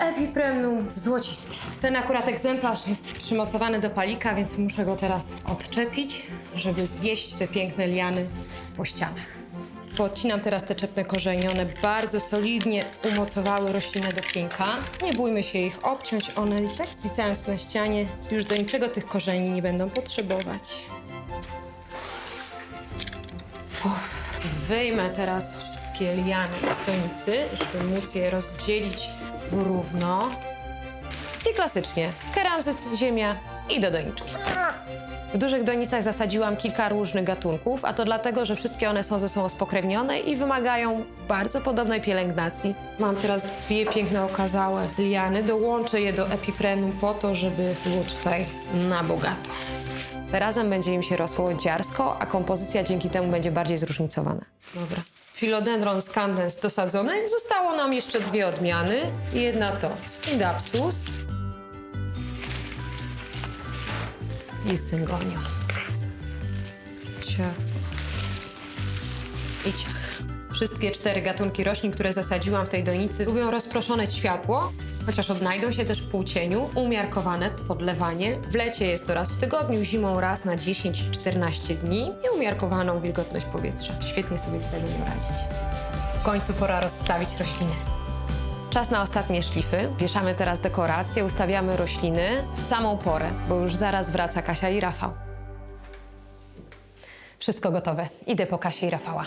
Epipremnum złociste. Ten akurat egzemplarz jest przymocowany do palika, więc muszę go teraz odczepić, żeby zwieść te piękne liany po ścianach. Poodcinam teraz te czepne korzenie. One bardzo solidnie umocowały roślinę do pięka. Nie bójmy się ich obciąć. One i tak zwisając na ścianie już do niczego tych korzeni nie będą potrzebować. Uff, wyjmę teraz wszystkie liany z donicy, żeby móc je rozdzielić równo. I klasycznie keramzyt, ziemia i do doniczki. W dużych donicach zasadziłam kilka różnych gatunków, a to dlatego, że wszystkie one są ze sobą spokrewnione i wymagają bardzo podobnej pielęgnacji. Mam teraz dwie piękne okazałe liany, dołączę je do epiprenum po to, żeby było tutaj na bogato. Razem będzie im się rosło dziarsko, a kompozycja dzięki temu będzie bardziej zróżnicowana. Dobra. Philodendron scandens dosadzony. Zostało nam jeszcze dwie odmiany. Jedna to Scindapsus i Syngonium. Ciach. I ciach. Wszystkie cztery gatunki roślin, które zasadziłam w tej donicy, lubią rozproszone światło, chociaż odnajdą się też w półcieniu, umiarkowane podlewanie. W lecie jest to raz w tygodniu, zimą raz na 10-14 dni i umiarkowaną wilgotność powietrza. Świetnie sobie tutaj będą radzić. W końcu pora rozstawić rośliny. Czas na ostatnie szlify. Wieszamy teraz dekoracje, ustawiamy rośliny w samą porę, bo już zaraz wraca Kasia i Rafał. Wszystko gotowe. Idę po Kasię i Rafała.